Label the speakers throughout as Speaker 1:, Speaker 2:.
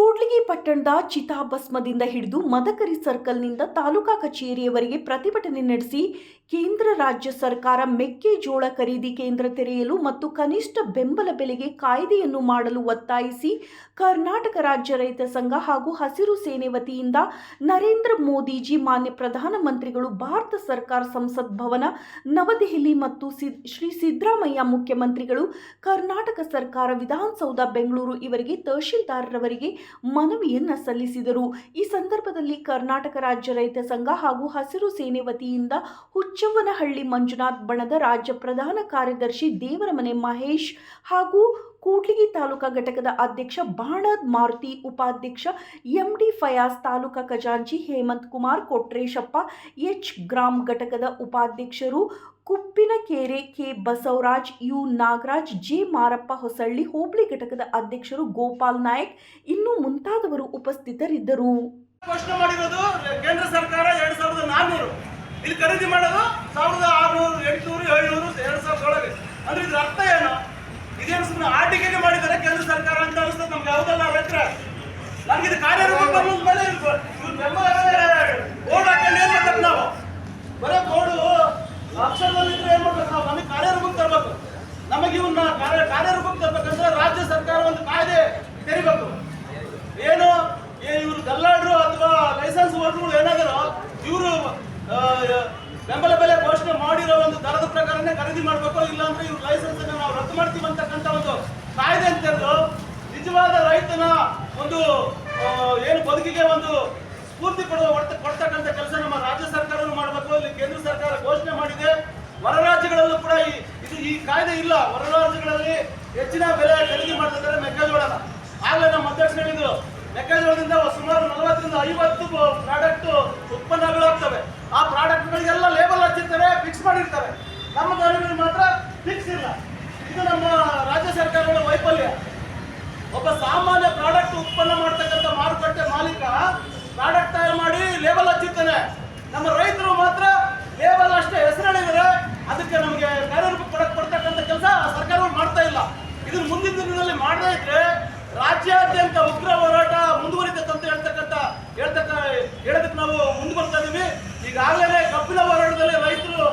Speaker 1: কুকুর ಕೂಡ್ಲಿಗಿ ಪಟ್ಟಣದ ಚಿತಾಭಸ್ಮದಿಂದ ಹಿಡಿದು ಮದಕರಿ ಸರ್ಕಲ್ನಿಂದ ತಾಲೂಕಾ ಕಚೇರಿಯವರೆಗೆ ಪ್ರತಿಭಟನೆ ನಡೆಸಿ ಕೇಂದ್ರ ರಾಜ್ಯ ಸರ್ಕಾರ ಮೆಕ್ಕೆಜೋಳ ಖರೀದಿ ಕೇಂದ್ರ ತೆರೆಯಲು ಮತ್ತು ಕನಿಷ್ಠ ಬೆಂಬಲ ಬೆಲೆಗೆ ಕಾಯ್ದೆಯನ್ನು ಮಾಡಲು ಒತ್ತಾಯಿಸಿ ಕರ್ನಾಟಕ ರಾಜ್ಯ ರೈತ ಸಂಘ ಹಾಗೂ ಹಸಿರು ಸೇನೆ ವತಿಯಿಂದ ನರೇಂದ್ರ ಮೋದಿಜಿ ಮಾನ್ಯ ಪ್ರಧಾನಮಂತ್ರಿಗಳು ಭಾರತ ಸರ್ಕಾರ ಸಂಸತ್ ಭವನ, ನವದೆಹಲಿ ಮತ್ತು ಶ್ರೀ ಸಿದ್ದರಾಮಯ್ಯ ಮುಖ್ಯಮಂತ್ರಿಗಳು, ಕರ್ನಾಟಕ ಸರ್ಕಾರ ವಿಧಾನಸೌಧ, ಬೆಂಗಳೂರು ಇವರಿಗೆ ತಹಶೀಲ್ದಾರರವರಿಗೆ ಮನವಿಯನ್ನ ಸಲ್ಲಿಸಿದರು? ಈ ಸಂದರ್ಭದಲ್ಲಿ ಕರ್ನಾಟಕ ರಾಜ್ಯ ರೈತ ಸಂಘ ಹಾಗೂ ಹಸಿರು ಸೇನೆ ವತಿಯಿಂದ ಹುಚ್ಚವ್ವನಹಳ್ಳಿ ಮಂಜುನಾಥ್ ಬಣದ ರಾಜ್ಯ ಪ್ರಧಾನ ಕಾರ್ಯದರ್ಶಿ ದೇವರಮನೆ ಮಹೇಶ್ ಹಾಗೂ ಕೂಡ್ಲಿಗಿ ತಾಲೂಕಾ ಘಟಕದ ಅಧ್ಯಕ್ಷ ಬಾಣದ್ ಮಾರುತಿ, ಉಪಾಧ್ಯಕ್ಷ ಎಂಡಿ ಫಯಾಸ್ ತಾಲೂಕಾ ಖಜಾಂಚಿ ಹೇಮಂತ್ ಕುಮಾರ್, ಕೊಟ್ರೇಶಪ್ಪ ಎಚ್ ಗ್ರಾಮ್ ಘಟಕದ ಉಪಾಧ್ಯಕ್ಷರು Kuppinakere K Basavaraj, U Nagaraj, G Marappa Hosalli, hobli ಘಟಕದ ಅಧ್ಯಕ್ಷರು ಗೋಪಾಲ್ ನಾಯಕ್, ಇನ್ನು ಮುಂತಾದವರು ಉಪಸ್ಥಿತರಿದ್ದರು.
Speaker 2: ಘೋಷಣೆ ಮಾಡಿರೋದು, ಕೇಂದ್ರ ಸರ್ಕಾರ ಎರಡ್ ಸಾವಿರದ ನಾನ್ನೂರು ಇಲ್ಲಿ ಖರೀದಿ ಮಾಡೋದು ಸಾವಿರದ ಆರುನೂರು, ಎಂಟುನೂರು, ಏಳ್ನೂರು, ಎರಡ್ ಸಾವಿರದ ಒಳಗೆ ಅಂದ್ರೆ ಇದ್ರ ಅರ್ಥ ಏನು? ಇದೇನು ಸುಮ್ಮನೆ ಆಟಿಕೆಗೆ ಮಾಡಿದ್ದಾರೆ ಕೇಂದ್ರ ಸರ್ಕಾರ ಅಂತ ಅನಿಸ್ತದೆ ನಮ್ಗೆ ಯಾವುದಲ್ಲ ರೈತರ ನಮ್ಗೆ ಇದು ಕಾರ್ಯರೂಪ ಬಂದ ಮೇಲೆ ಬೋರ್ಡ್ ಹಾಕೊಂಡು ನಾವು? ಬರೋ ಬೋರ್ಡು ಇದ್ರೆ ಏನ್ ಮಾಡ್ಬೇಕು ನಾವು? ನಮಗೆ ಕಾರ್ಯರೂಪಕ್ಕೆ ತರಬೇಕು. ನಮಗೆ ಇವನ್ನ ಕಾರ್ಯ ಕಾರ್ಯರೂಪಕ್ಕೆ ತರ್ಬೇಕಂದ್ರೆ ರಾಜ್ಯ ಸರ್ಕಾರ ಒಂದು ಕಾಯ್ದೆ ತೆರಿಬೇಕು. ಏನು? ಇವರು ದಲ್ಲಾಳರು ಅಥವಾ ಲೈಸೆನ್ಸ್ ಹೋಲ್ಡರ್ಗಳು ಏನಾದರೂ ಇವರು ಬೆಂಬಲ ಬೆಲೆ ಘೋಷಣೆ ಮಾಡಿರೋ ಒಂದು ದರದ ಪ್ರಕಾರನೇ ಖರೀದಿ ಮಾಡಬೇಕು ಇಲ್ಲಾಂದ್ರೆ ಇವ್ರ ಲೈಸೆನ್ಸ್ ನಾವು ರದ್ದು ಮಾಡ್ತೀವಿ ಅಂತಕ್ಕಂಥ ಒಂದು ಕಾಯ್ದೆ ಅಂತ ನಿಜವಾದ ರೈತನ ಒಂದು ಏನು ಬದುಕಿಗೆ ಒಂದು ಸ್ಫೂರ್ತಿ ಕೊಡುವ ಕೊಡ್ತಕ್ಕಂಥ ಕೆಲಸ ನಮ್ಮ ರಾಜ್ಯ ಸರ್ಕಾರವು ಮಾಡಬೇಕು ಇಲ್ಲಿ ಕೇಂದ್ರ ಸರ್ಕಾರ ಘೋಷಣೆ ಮಾಡಿದೆ ಹೊರ ರಾಜ್ಯಗಳಲ್ಲೂ ಕೂಡ ಈ ಇದು ಈ ಕಾಯ್ದೆ ಇಲ್ಲ. ಹೊರ ರಾಜ್ಯಗಳಲ್ಲಿ ಹೆಚ್ಚಿನ ಬೆಲೆ ಖರೀದಿ ಮಾಡ್ತಿದ್ದಾರೆ ಮೆಕ್ಕೆಜೋಳನ. ಆಗಲೇ ನಮ್ಮ ಅಧ್ಯಕ್ಷ ಹೇಳಿದ್ರು, ಮೆಕ್ಕೆಜೋಳದಿಂದ ಸುಮಾರು ನಲವತ್ತರಿಂದ ಐವತ್ತು ಪ್ರಾಡಕ್ಟ್ ಉತ್ಪನ್ನಗಳಾಗ್ತವೆ ಆ ಪ್ರಾಡಕ್ಟ್ಗಳಿಗೆಲ್ಲ ಲೇಬಲ್ ಹಚ್ಚಿರ್ತಾರೆ ಫಿಕ್ಸ್ ಮಾಡಿರ್ತಾರೆ. ನಮ್ಮ ದಾರಿಗಳಲ್ಲಿ ಮಾತ್ರ ಫಿಕ್ಸ್ ಇಲ್ಲ. ಇದು ನಮ್ಮ ರಾಜ್ಯ ಸರ್ಕಾರಗಳ ವೈಫಲ್ಯ. ಒಬ್ಬ ಸಾಮಾನ್ಯ ಪ್ರಾಡಕ್ಟ್ ಉತ್ಪನ್ನ ಮಾಡ್ತಕ್ಕಂಥ ಮಾರುಕಟ್ಟೆ ಮಾಲೀಕ ಪ್ರಾಡಕ್ಟ್ ತಯಾರು ಮಾಡಿ ಲೇಬಲ್ ಹಚ್ಚಿರ್ತಾನೆ. ನಮ್ಮ ರೈತರು ಮಾತ್ರ ಲೇಬಲ್ ಅಷ್ಟೇ ಹೆಸರು ಹೇಳಿದರೆ ಅದಕ್ಕೆ ನಮಗೆ ಕಾರ್ಯರೂಪ ಕೊಡಕ್ ಕೊಡ್ತಕ್ಕಂಥ ಕೆಲಸ ಸರ್ಕಾರಗಳು ಮಾಡ್ತಾ ಇಲ್ಲ. ಇದನ್ನು ಮುಂದಿನ ದಿನದಲ್ಲಿ ಮಾಡದೇ ಇದ್ರೆ ರಾಜ್ಯಾದ್ಯಂತ ಉಗ್ರ ಹೋರಾಟ ಮುಂದುವರಿತಕ್ಕಂತ ಅಂತ ಹೇಳ್ತಕ್ಕಂಥ ಹೇಳ್ತಕ್ಕ ಹೇಳೋದಕ್ಕೆ ನಾವು ಮುಂದೆ ಬರ್ತಾ ಇದೀವಿ. ಈಗಾಗಲೇ ಕಬ್ಬಿನ ಹೋರಾಟದಲ್ಲಿ ರೈತರು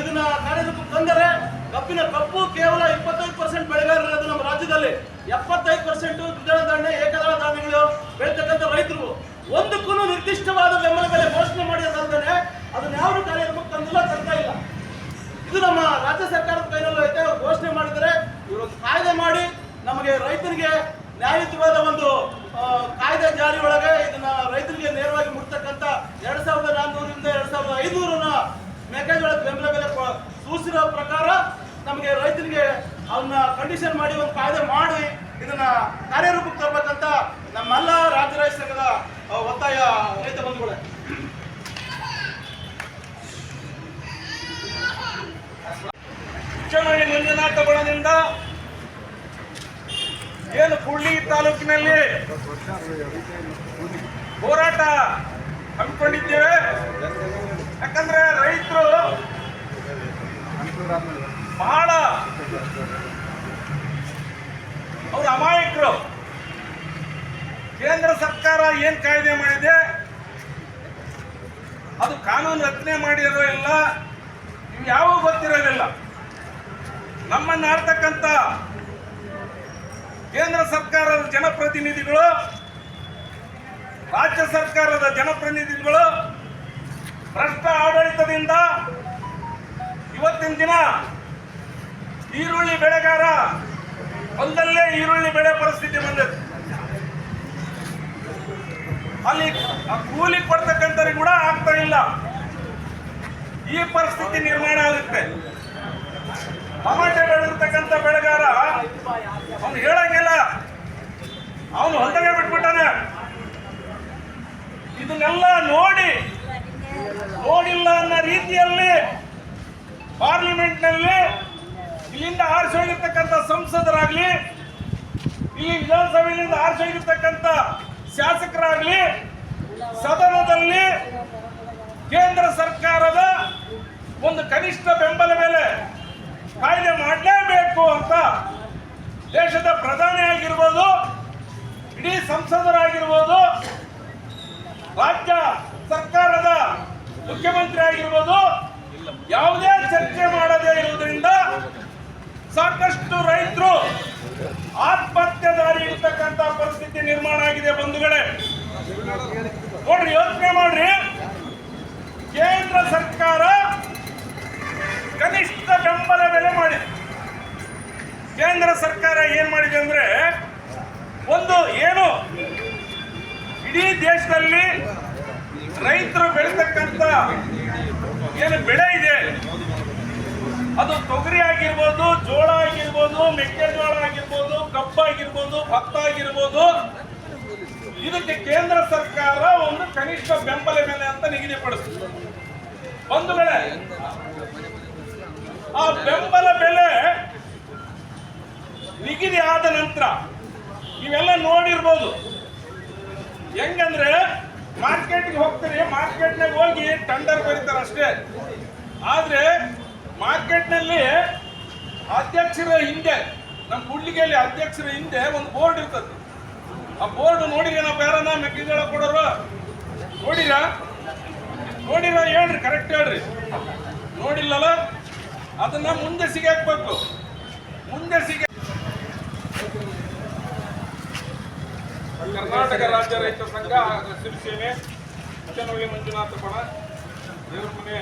Speaker 2: ಇದನ್ನ ಕಾರ್ಯರೂಪಕ್ಕೆ ತಂದರೆ ಕಬ್ಬಿನ ಕಬ್ಬು ಕೇವಲ ಇಪ್ಪತ್ತೈದು ಪರ್ಸೆಂಟ್ ಬೆಳೆಗಾರರದು ನಮ್ಮ ರಾಜ್ಯದಲ್ಲಿ. ಎಪ್ಪತ್ತೈದು ಪರ್ಸೆಂಟ್ ದ್ವಿದಳ ಧಾನ್ಯ, ಏಕದಳ ಧಾನ್ಯಗಳು ಬೆಳೀತಕ್ಕಂಥ ರೈತರು. ಒಂದಕ್ಕೂ ನಿರ್ದಿಷ್ಟವಾದ ಬೆಂಬಲ ಬೆಲೆ ಘೋಷಣೆ ಮಾಡಿದ ಅದನ್ನ ಯಾವ ಕಾರ್ಯರೂಪಕ್ಕೆ ತಂದಿಲ್ಲ ತರ್ತಾ ಇಲ್ಲ ರಾಜ್ಯ ಸರ್ಕಾರದ ಕೈನಲ್ಲೂ ಐತೆ ಘೋಷಣೆ ಮಾಡಿದರೆ ಇವರು ಕಾಯ್ದೆ ಮಾಡಿ ನಮಗೆ ರೈತರಿಗೆ ನ್ಯಾಯಯುತವಾದ ಒಂದು ಕಾಯ್ದೆ ಜಾರಿ ಒಳಗೆ ಇದನ್ನ ರೈತರಿಗೆ ನೇರವಾಗಿ ಮುಟ್ತಕ್ಕಂಥ ಎರಡ್ ಸಾವಿರದ ನಾನ್ನೂರಿಂದ ಎರಡ್ ಸಾವಿರದ ಐನೂರನ ಮೆಕ್ಕೆಜೋಳದ ಬೆಂಬಲ ಬೆಲೆ ಸೂಚಿಸಿರೋ ಪ್ರಕಾರ ನಮಗೆ ರೈತರಿಗೆ ಅವನ್ನ ಕಂಡೀಷನ್ ಮಾಡಿ ಒಂದು ಕಾಯ್ದೆ ಮಾಡಿ ಇದನ್ನ ಕಾರ್ಯರೂಪಕ್ಕೆ ತರಬೇಕಂತ ನಮ್ಮೆಲ್ಲ ರಾಜ್ಯ ರೈತ ಸಂಘದ ಆ, ಒತ್ತಾಯ ರೈತ ಬಂಧುಗಳೇ
Speaker 3: ಚುನಾವಣೆ ಮಂಜುನಾಥ ಬಣದಿಂದ ಏನು ಕೂಡ್ಲಿ ತಾಲೂಕಿನಲ್ಲಿ ಹೋರಾಟ ಹಮ್ಮಿಕೊಂಡಿದ್ದೇವೆ. ಯಾಕಂದ್ರೆ ರೈತರು ಬಹಳ ಅವ್ರ ಅಮಾಯಕರು. ಕೇಂದ್ರ ಸರ್ಕಾರ ಏನ್ ಕಾಯ್ದೆ ಮಾಡಿದೆ? ಅದು ಕಾನೂನು ರಚನೆ ಮಾಡಿರೋ ಇಲ್ಲ. ಇವು ಯಾವ ಗೊತ್ತಿರೋದಿಲ್ಲ. ನಮ್ಮನ್ನ ಆಡ್ತಕ್ಕಂಥ ಕೇಂದ್ರ ಸರ್ಕಾರದ ಜನಪ್ರತಿನಿಧಿಗಳು ರಾಜ್ಯ ಸರ್ಕಾರದ ಜನಪ್ರತಿನಿಧಿಗಳು ಭ್ರಷ್ಟ ಆಡಳಿತದಿಂದ ಇವತ್ತಿನ ದಿನ ಈರುಳ್ಳಿ ಬೆಳೆಗಾರ ಒಂದಲ್ಲೇ ಈರುಳ್ಳಿ ಬೆಳೆ ಪರಿಸ್ಥಿತಿ ಬಂದಿದೆ ಅಲ್ಲಿ ಕೂಲಿ ಕೊಡ್ತಕ್ಕಂಥವ್ರಿಗೆ ಕೂಡ ಆಗ್ತಾ ಇಲ್ಲ. ಈ ಪರಿಸ್ಥಿತಿ ನಿರ್ಮಾಣ ಆಗುತ್ತೆ. ಟಮಾಟೆ ಬೆಳೆದಿರ್ತಕ್ಕಂಥ ಬೆಳೆಗಾರ, ಅವನು ಹೇಳಂಗಿಲ್ಲ. ಅವನು ಹೊಲದಾಗೆ ಬಿಟ್ಬಿಟ್ಟಾನೆ. ಇದನ್ನೆಲ್ಲ ನೋಡಿ ನೋಡಿಲ್ಲ ಅನ್ನೋ ರೀತಿಯಲ್ಲಿ ಪಾರ್ಲಿಮೆಂಟ್ನಲ್ಲಿ ಇಲ್ಲಿಂದ ಆರಿಸಿ ಹೋಗಿರ್ತಕ್ಕಂಥ ಸಂಸದರಾಗ್ಲಿ, ಇಲ್ಲಿ ವಿಧಾನಸಭೆಯಿಂದ ಆರಿಸಿ ಹೋಗಿರ್ತಕ್ಕಂಥ ಶಾಸಕರಾಗ್ಲಿ, ಸದನದಲ್ಲಿ ಕೇಂದ್ರ ಸರ್ಕಾರದ ಒಂದು ಕನಿಷ್ಠ ಬೆಂಬಲ ಮೇಲೆ ಕಾಯ್ದೆ ಮಾಡಲೇಬೇಕು ಅಂತ ದೇಶದ ಪ್ರಧಾನಿ ಆಗಿರ್ಬೋದು, ಇಡೀ ಸಂಸದರಾಗಿರ್ಬೋದು ರಾಜ್ಯ ಸರ್ಕಾರದ ಮುಖ್ಯಮಂತ್ರಿ ಆಗಿರ್ಬೋದು, ಯಾವುದೇ ಚರ್ಚೆ ಮಾಡದೇ ಇರುವುದರಿಂದ ಸಾಕಷ್ಟು ರೈತರು ಆತ್ಮಹತ್ಯೆ ದಾರಿ ಇರ್ತಕ್ಕಂಥ ಪರಿಸ್ಥಿತಿ ನಿರ್ಮಾಣ ಆಗಿದೆ ಬಂಧುಗಳೇ. ನೋಡ್ರಿ, ಯೋಚನೆ ಮಾಡ್ರಿ. ಕೇಂದ್ರ ಸರ್ಕಾರ ಕನಿಷ್ಠ ಬೆಂಬಲ ಬೆಲೆ ಮಾಡಿ. ಕೇಂದ್ರ ಸರ್ಕಾರ ಏನ್ ಮಾಡಿದೆ ಅಂದ್ರೆ, ಒಂದು ಏನು ಇಡೀ ದೇಶದಲ್ಲಿ ರೈತರು ಬೆಳೆತಕ್ಕಂತ ಏನು ಬೆಳೆ ಇದೆ, ಅದು ತೊಗರಿ ಆಗಿರ್ಬೋದು, ಜೋಳ ಆಗಿರ್ಬೋದು, ಮೆಕ್ಕೆಜೋಳ ಆಗಿರ್ಬೋದು, ಕಬ್ಬು ಆಗಿರ್ಬೋದು, ಭತ್ತ ಆಗಿರ್ಬೋದು, ಇದಕ್ಕೆ ಕೇಂದ್ರ ಸರ್ಕಾರ ಒಂದು ಕನಿಷ್ಠ ಬೆಂಬಲ ಬೆಲೆ ಅಂತ ನಿಗದಿಪಡಿಸಿದೆ ಒಂದು ಬೆಳೆ. ಆ ಬೆಂಬಲ ಬೆಲೆ ನಿಗದಿ ಆದ ನಂತರ ನೀವೆಲ್ಲ ನೋಡಿರ್ಬೋದು. ಹೆಂಗಂದ್ರೆ ಮಾರ್ಕೆಟ್ಗೆ ಹೋಗ್ತಾರೆ ಮಾರ್ಕೆಟ್ನಾಗ ಹೋಗಿ ಟೆಂಡರ್ ಬರೀತಾರೆ ಅಷ್ಟೇ. ಆದ್ರೆ ಮಾರ್ಕೆಟ್ನಲ್ಲಿ ಅಧ್ಯಕ್ಷರ ಹಿಂದೆ ನಮ್ಮ ಕುಡ್ಲಿಗೆಯಲ್ಲಿ ಅಧ್ಯಕ್ಷರ ಹಿಂದೆ ಒಂದು ಬೋರ್ಡ್ ಇರ್ತದೆ. ಆ ಬೋರ್ಡ್ ನೋಡಿರ ನಾವು ಬೇರೆನ ಮೆಕ್ಕೆಜೋಳ ಕೊಡೋರು? ನೋಡಿರ? ನೋಡಿರ ಹೇಳ್ರಿ ಕರೆಕ್ಟ್ ಹೇಳ್ರಿ. ನೋಡಿಲ್ಲಲ್ಲ, ಅದನ್ನ ಮುಂದೆ ಸಿಗಾಕ್ಬೇಕು ಮುಂದೆ ಸಿಗ ಕರ್ನಾಟಕ ರಾಜ್ಯ ರೈತ ಸಂಘ ಶಿವಸೇನೆ ಮುಖ್ಯನಹಳ್ಳಿ ಮಂಜುನಾಥ ಬಣ ದೇವರಮನೆ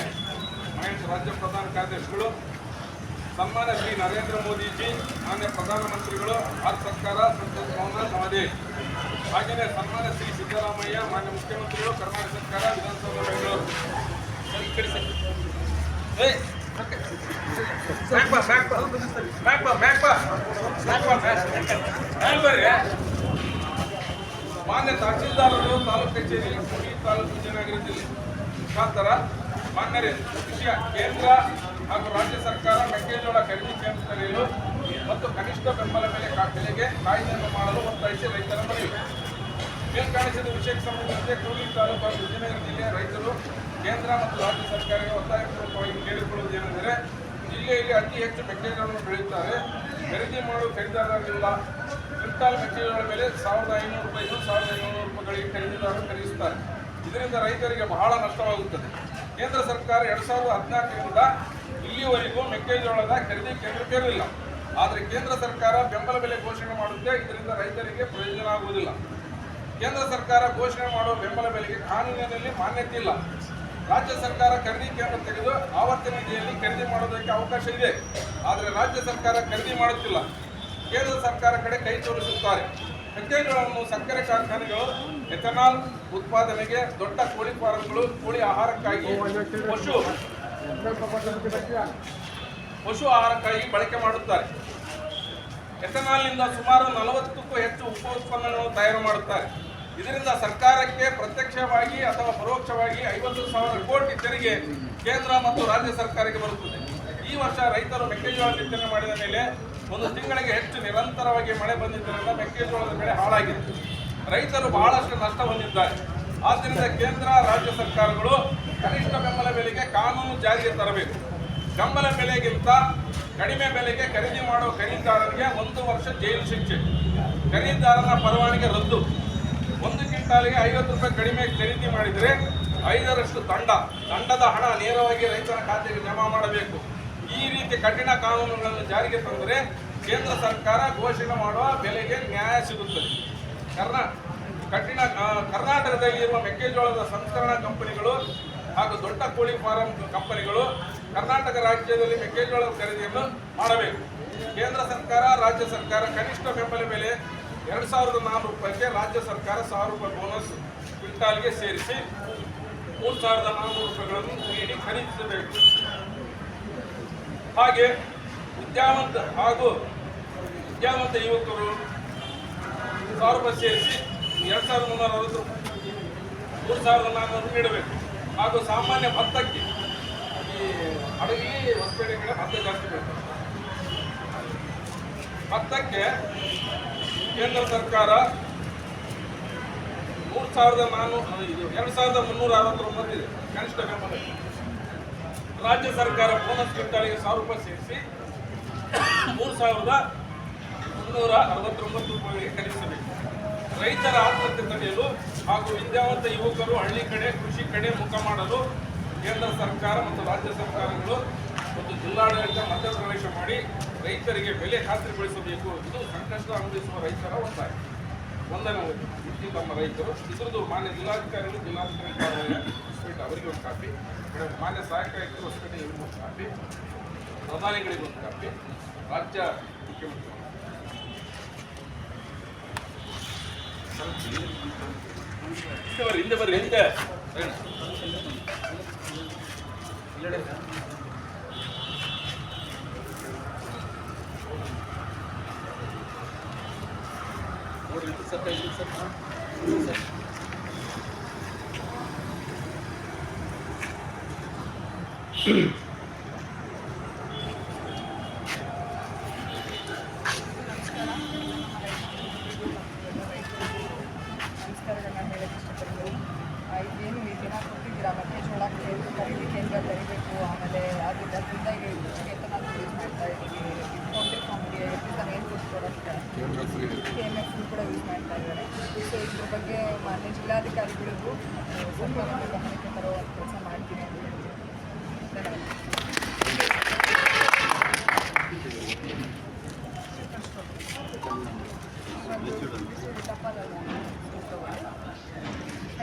Speaker 3: ಮಹೇಶ್ ರಾಜ್ಯ ಪ್ರಧಾನ ಕಾರ್ಯದರ್ಶಿಗಳು ಸನ್ಮಾನ ಶ್ರೀ ನರೇಂದ್ರ ಮೋದಿಜಿ ಮಾನ್ಯ ಪ್ರಧಾನಮಂತ್ರಿಗಳು ಭಾರತ ಸರ್ಕಾರ ಸಂಸತ್ ಭವನ ಸಮಾಧಿ ಹಾಗೆಯೇ ಸನ್ಮಾನ್ಯ ಶ್ರೀ ಸಿದ್ದರಾಮಯ್ಯ ಮಾನ್ಯ ಮುಖ್ಯಮಂತ್ರಿಗಳು ಕರ್ನಾಟಕ ಸರ್ಕಾರ ವಿಧಾನಸೌಧ ಬೆಂಗಳೂರು. ಈ ಕಡೆ ಸರಿ. ಏಯ್, ಓಕೆ. ಮಾನ್ಯ ತಹಸೀಲ್ದಾರರು, ತಾಲೂಕು ಕಚೇರಿ ತಾಲೂಕು ವಿಜಯನಗರ ಮುಖಾಂತರ ಮಾನ್ಯರೇ ವಿಷಯ ಕೇಂದ್ರ ಹಾಗೂ ರಾಜ್ಯ ಸರ್ಕಾರ ಮೆಕ್ಕೆಜೋಳ ಖರೀದಿ ಕೇಂದ್ರ ತೆರೆಯಲು ಮತ್ತು ಕನಿಷ್ಠ ಬೆಂಬಲ ಬೆಲೆ ಬೆಲೆಗೆ ಕಾಯ್ದೆಯನ್ನು ಮಾಡಲು ಒತ್ತಾಯಿಸಿ ರೈತರ ಮನವಿ. ಮೇಲ್ಕಾಣಿಸಿದ ವಿಷಯಕ್ಕೆ ಸಂಬಂಧಿಸಿದಂತೆ ಕೂಲಿ ತಾಲೂಕು ಹಾಗೂ ವಿಜಯನಗರ ಜಿಲ್ಲೆಯ ರೈತರು ಕೇಂದ್ರ ಮತ್ತು ರಾಜ್ಯ ಸರ್ಕಾರಕ್ಕೆ ಒತ್ತಾಯಪೂರ್ವಕವಾಗಿ ಕೇಳಿಕೊಳ್ಳುವುದೇನೆಂದರೆ, ಜಿಲ್ಲೆಯಲ್ಲಿ ಅತಿ ಹೆಚ್ಚು ಮೆಕ್ಕೆಜೋಳವನ್ನು ಬೆಳೆಯುತ್ತಾರೆ. ಖರೀದಿ ಮಾಡುವ ಖರೀದಿದಾರರಿಲ್ಲ ಕ್ವಿಂಟಾಲ್ ಮೆಕ್ಕೆಜೋಳ ಮೇಲೆ ಸಾವಿರದ ಐನೂರು ರೂಪಾಯಿ ಸಾವಿರದ ಐನೂರು ರೂಪಾಯಿಗಳಿಗೆ ಖರೀದಿದಾರರು ಖರೀದಿಸುತ್ತಾರೆ ಇದರಿಂದ ರೈತರಿಗೆ ಬಹಳ ನಷ್ಟವಾಗುತ್ತದೆ. ಕೇಂದ್ರ ಸರ್ಕಾರ ಎರಡ್ ಸಾವಿರದ ಹದಿನಾಲ್ಕರಿಂದ ಇಲ್ಲಿವರೆಗೂ ಮೆಕ್ಕೆಜೋಳದ ಖರೀದಿ ಕೇಂದ್ರ ಆದರೆ ಕೇಂದ್ರ ಸರ್ಕಾರ ಬೆಂಬಲ ಬೆಲೆ ಘೋಷಣೆ ಮಾಡುತ್ತೆ. ಇದರಿಂದ ರೈತರಿಗೆ ಪ್ರಯೋಜನ ಆಗುವುದಿಲ್ಲ. ಕೇಂದ್ರ ಸರ್ಕಾರ ಘೋಷಣೆ ಮಾಡುವ ಬೆಂಬಲ ಬೆಲೆಗೆ ಕಾನೂನಿನಲ್ಲಿ ಮಾನ್ಯತೆ ಇಲ್ಲ. ರಾಜ್ಯ ಸರ್ಕಾರ ಖರೀದಿ ಕೇಂದ್ರ ತೆಗೆದು ಆವರ್ತನ ನಿಧಿಯಲ್ಲಿ ಖರೀದಿ ಮಾಡೋದಕ್ಕೆ ಅವಕಾಶ ಇದೆ. ಆದರೆ ರಾಜ್ಯ ಸರ್ಕಾರ ಖರೀದಿ ಮಾಡುತ್ತಿಲ್ಲ. ಕೇಂದ್ರ ಸರ್ಕಾರ ಕಡೆ ಕೈ ತೋರಿಸುತ್ತಾರೆ. ಮೆಕ್ಕೆಜೋಳವನ್ನು ಸಕ್ಕರೆ ಕಾರ್ಖಾನೆಗಳು, ಎಥನಾಲ್ ಉತ್ಪಾದನೆಗೆ ದೊಡ್ಡ ಕೋಳಿ ಫಾರಂಗಳು, ಕೋಳಿ ಆಹಾರಕ್ಕಾಗಿ ಪಶು ಪಶು ಆಹಾರಕ್ಕಾಗಿ ಬಳಕೆ ಮಾಡುತ್ತಾರೆ. ಎಥನಾಲ್ನಿಂದ ಸುಮಾರು ನಲವತ್ತಕ್ಕೂ ಹೆಚ್ಚು ಉಪ ಉತ್ಪನ್ನಗಳನ್ನು ತಯಾರು ಮಾಡುತ್ತಾರೆ. ಇದರಿಂದ ಸರ್ಕಾರಕ್ಕೆ ಪ್ರತ್ಯಕ್ಷವಾಗಿ ಅಥವಾ ಪರೋಕ್ಷವಾಗಿ ಐವತ್ತು ಸಾವಿರ ಕೋಟಿ ತೆರಿಗೆ ಕೇಂದ್ರ ಮತ್ತು ರಾಜ್ಯ ಸರ್ಕಾರಕ್ಕೆ ಬರುತ್ತದೆ. ಈ ವರ್ಷ ರೈತರು ಮೆಕ್ಕೆಜೋಳ ಬಿತ್ತನೆ ಮಾಡಿದ ಮೇಲೆ ಒಂದು ತಿಂಗಳಿಗೆ ಹೆಚ್ಚು ನಿರಂತರವಾಗಿ ಮಳೆ ಬಂದಿದ್ದರಿಂದ ಮೆಕ್ಕೆಜೋಳದ ಬೆಳೆ ಹಾಳಾಗಿದೆ ರೈತರು ಬಹಳಷ್ಟು ನಷ್ಟ ಹೊಂದಿದ್ದಾರೆ. ಆದ್ದರಿಂದ ಕೇಂದ್ರ, ರಾಜ್ಯ ಸರ್ಕಾರಗಳು ಕನಿಷ್ಠ ಬೆಂಬಲ ಬೆಲೆಗೆ ಕಾನೂನು ಜಾರಿಗೆ ತರಬೇಕು. ಬೆಂಬಲ ಬೆಲೆಗಿಂತ ಕಡಿಮೆ ಬೆಲೆಗೆ ಖರೀದಿ ಮಾಡುವ ಖರೀದಿದಾರರಿಗೆ ಒಂದು ವರ್ಷ ಜೈಲು ಶಿಕ್ಷೆ. ಖರೀದಿದಾರನ ಪರವಾನಿಗೆ ರದ್ದು. ಒಂದು ಕ್ವಿಂಟಾಲಿಗೆ ಐವತ್ತು ರೂಪಾಯಿ ಕಡಿಮೆ ಖರೀದಿ ಮಾಡಿದರೆ ಐದರಷ್ಟು ದಂಡ. ದಂಡದ ಹಣ ನೇರವಾಗಿ ರೈತನ ಖಾತೆಗೆ ಜಮಾ ಮಾಡಬೇಕು. ಈ ರೀತಿ ಕಠಿಣ ಕಾನೂನುಗಳನ್ನು ಜಾರಿಗೆ ತಂದರೆ ಕೇಂದ್ರ ಸರ್ಕಾರ ಘೋಷಣೆ ಮಾಡುವ ಬೆಲೆಗೆ ನ್ಯಾಯ ಸಿಗುತ್ತದೆ ಕರ್ನಾ, ಕಠಿಣ ಕರ್ನಾಟಕದಲ್ಲಿರುವ ಮೆಕ್ಕೆಜೋಳದ ಸಂಸ್ಕರಣಾ ಕಂಪನಿಗಳು ಹಾಗೂ ದೊಡ್ಡ ಕೋಳಿ ಫಾರಂ ಕಂಪನಿಗಳು ಕರ್ನಾಟಕ ರಾಜ್ಯದಲ್ಲಿ ಮೆಕ್ಕೆಜೋಳದ ಖರೀದಿಯನ್ನು ಮಾಡಬೇಕು. ಕೇಂದ್ರ ಸರ್ಕಾರ, ರಾಜ್ಯ ಸರ್ಕಾರ ಕನಿಷ್ಠ ಬೆಂಬಲ ಬೆಲೆ ಎರಡು ಸಾವಿರದ ನಾಲ್ಕು ರೂಪಾಯಿಗೆ ರಾಜ್ಯ ಸರ್ಕಾರ ಸಾವಿರ ರೂಪಾಯಿ ಬೋನಸ್ ಕ್ವಿಂಟಾಲ್ಗೆ ಸೇರಿಸಿ ಮೂರು ಸಾವಿರದ ನಾನ್ನೂರು ರೂಪಾಯಿಗಳನ್ನು ನೀಡಿ ಖರೀದಿಸಬೇಕು. ಹಾಗೆ ವಿದ್ಯಾವಂತ ಹಾಗೂ ವಿದ್ಯಾವಂತ ಯುವಕರು ಸಾವಿರ ರೂಪಾಯಿ ಸೇರಿಸಿ ಎರಡು ಸಾವಿರದ ಮುನ್ನೂರ ಅರವತ್ತು ಮೂರು ಸಾವಿರದ ನಾನ್ನೂರು ನೀಡಬೇಕು. ಹಾಗೂ ಸಾಮಾನ್ಯ ಭತ್ತಕ್ಕೆ ಈ ಹಡಗಿ ಹೊಸಪೇಟೆ ಕಡೆ ಭತ್ತ ಜಾಸ್ತಿ ಬೇಕು ಭತ್ತಕ್ಕೆ ಕೇಂದ್ರ ಸರ್ಕಾರ ಮೂರು ಸಾವಿರದ ನಾನ್ನೂರು ಇದು, ಎರಡು ಸಾವಿರದ ಮುನ್ನೂರ ಅರವತ್ತೊಂಬತ್ತು ಇದೆ ಕನಿಷ್ಠ ಬೆಂಬಲ ರಾಜ್ಯ ಸರ್ಕಾರ ಬೋನಸ್ ಕ್ವಿಂಟಾಲಿಗೆ ಸಾವಿರ ರೂಪಾಯಿ ಸೇರಿಸಿ ಮೂರು ಸಾವಿರದ ಮುನ್ನೂರ ಅರವತ್ತೊಂಬತ್ತು ರೂಪಾಯಿಗೆ ಖರೀದಿಸಬೇಕು. ರೈತರ ಆತ್ಮಹತ್ಯೆ ತಡೆಯಲು ಹಾಗೂ ವಿದ್ಯಾವಂತ ಯುವಕರು ಹಳ್ಳಿ ಕಡೆ, ಕೃಷಿ ಕಡೆ ಮುಖ ಮಾಡಲು ಕೇಂದ್ರ ಸರ್ಕಾರ ಮತ್ತು ರಾಜ್ಯ ಸರ್ಕಾರಗಳು ಮತ್ತು ಜಿಲ್ಲಾಡಳಿತ ಮಧ್ಯಪ್ರವೇಶ ಮಾಡಿ ರೈತರಿಗೆ ಬೆಲೆ ಖಾತ್ರಿಗೊಳಿಸಬೇಕು ಇದು ಸಂಕಷ್ಟ ಅನುಭವಿಸುವ ರೈತರ ಒತ್ತಾಯ. ಒಂದನೇ ಇದು ನಮ್ಮ ರೈತರು. ಇದ್ರದ್ದು ಮಾನ್ಯ ಜಿಲ್ಲಾಧಿಕಾರಿಗಳು ಜಿಲ್ಲಾಧಿಕಾರಿ ಅವರಿಗೆ ಒಂದು ಕಾಪಿ ಮಾನ್ಯ ಸಹಾಯಕ ಆಯುಕ್ತರು ಹೊಸಪೇಟೆ ಇವರಿಗೆ ಒಂದು ಕಾಪಿ ಪ್ರಧಾನಿಗಳಿಗೊಂದು ಕಾಪಿ, ರಾಜ್ಯ ಮುಖ್ಯಮಂತ್ರಿ ಹಿಂದೆ ಬರ್ರಿ ಹಿಂದೆ ಬರ್ರಿ ಹಿಂದೆ ರೇಣ. ನೋಡ್ರಿ ಇದು ಸತ್ತ ಇದು ಸತ್ತ ಇದು ಸತ್ತ.
Speaker 4: ನಮಸ್ಕಾರಗಳನ್ನ ಹೇಳಕ್ಕೆ ಇಷ್ಟಪಡ್ತೀನಿ ಆ, ಇದೇನು ಈ ದಿನ ಕೊಟ್ಟಿದ್ದೀರಾ ಮತ್ತೆ ಜೋಳ ಖರೀದಿ ಕೇಂದ್ರ ತೆರಿಬೇಕು ಆಮೇಲೆ ಅದು ಅದರಿಂದ ಈಗ ಇತ್ತೀಚೆಗೆ ನಾವು ಯೂಸ್ ಮಾಡ್ತಾ ಇದ್ದೀವಿ ಪೌಲ್ಟ್ರಿ ಫಾರ್ಮ್ಗೆ ಇದನ್ನ ಏನು ಕೊಡ್ತಾರೆ ಕೆ ಎಂ ಎಫ್ ಕೂಡ ಯೂಸ್ ಮಾಡ್ತಾ ಇದ್ದಾರೆ ಸೊ ಇದ್ರ ಬಗ್ಗೆ ಮಾನ್ಯ ಜಿಲ್ಲಾಧಿಕಾರಿಗಳಿಗೂ